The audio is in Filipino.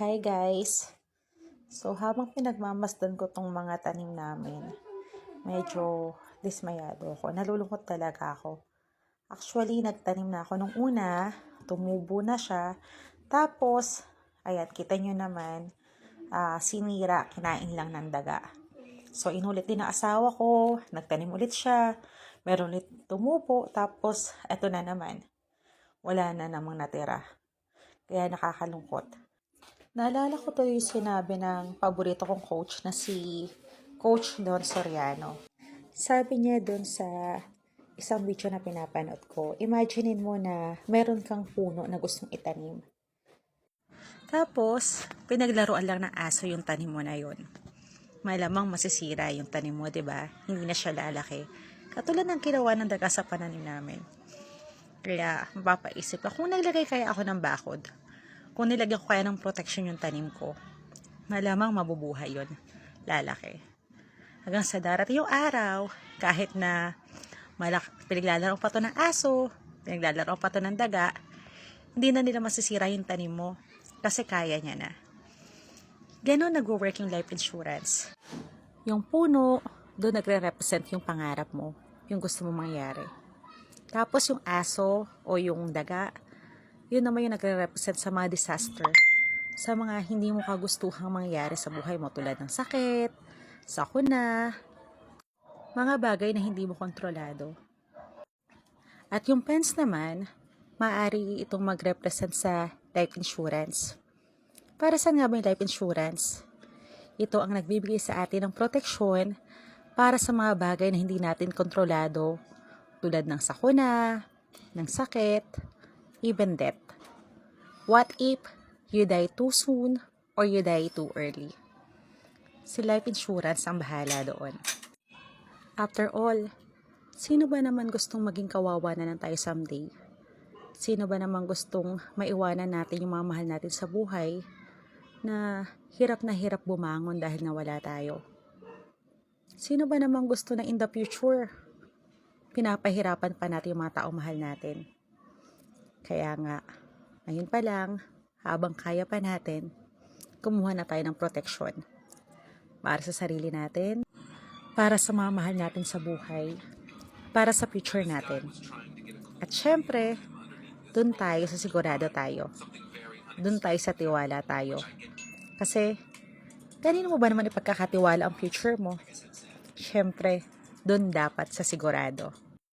Hi guys! So habang pinagmamasdan ko tong mga tanim namin, medyo dismayado ako. Nalulungkot talaga ako. Actually, nagtanim na ako nung una, tumubo na siya. Tapos, ayan, kita nyo naman, ah, sinira, kinain lang ng daga. So, inulit din ng asawa ko, nagtanim ulit siya, meron ulit tumubo, tapos, eto na naman, wala na namang natira. Kaya nakakalungkot. Naalala ko to yung sinabi ng paborito kong coach na si Coach Don Soriano. Sabi niya doon sa isang video na pinapanood ko, imaginein mo na meron kang puno na gustong itanim. Tapos, pinaglaruan lang ng aso yung tanim mo na yun. Malamang masisira yung tanim mo, 'di ba? Hindi na siya lalaki. Katulad ng ginawa ng daga sa pananim namin. Kaya, mapapaisip ako, kung naglagay kaya ako ng bakod, kung nilagyan ko kaya ng protection yung tanim ko, malamang mabubuhay yun. Lalaki. Hanggang sa darating yung araw, kahit na malak pinaglalaro pa to ng aso, pinaglalaro pa to ng daga, hindi na nila masisira yung tanim mo kasi kaya niya na. Ganon nag-work yung life insurance. Yung puno, doon nagre-represent yung pangarap mo, yung gusto mo mangyari. Tapos yung aso o yung daga, yun naman yung nagre-represent sa mga disaster. Sa mga hindi mo kagustuhang mangyari sa buhay mo tulad ng sakit, sakuna, mga bagay na hindi mo kontrolado. At yung pens naman, maaari itong mag-represent sa life insurance. Para saan nga ba yung life insurance? Ito ang nagbibigay sa atin ng proteksyon para sa mga bagay na hindi natin kontrolado tulad ng sakuna, ng sakit, even death. What if you die too soon or you die too early? Si life insurance ang bahala doon. After all, sino ba naman gustong maging kawawa na lang tayo someday? Sino ba naman gustong maiwanan natin yung mga mahal natin sa buhay na hirap na hirap bumangon dahil nawala tayo? Sino ba naman gusto na in the future pinapahirapan pa natin yung mga tao mahal natin. Kaya nga, ngayon pa lang, habang kaya pa natin, kumuha na tayo ng protection. Para sa sarili natin, para sa mga mahal natin sa buhay, para sa future natin. At syempre, dun tayo sa sigurado tayo. Dun tayo sa tiwala tayo. Kasi, kanino mo ba naman ipagkakatiwala ang future mo? Syempre, dun dapat sa sigurado.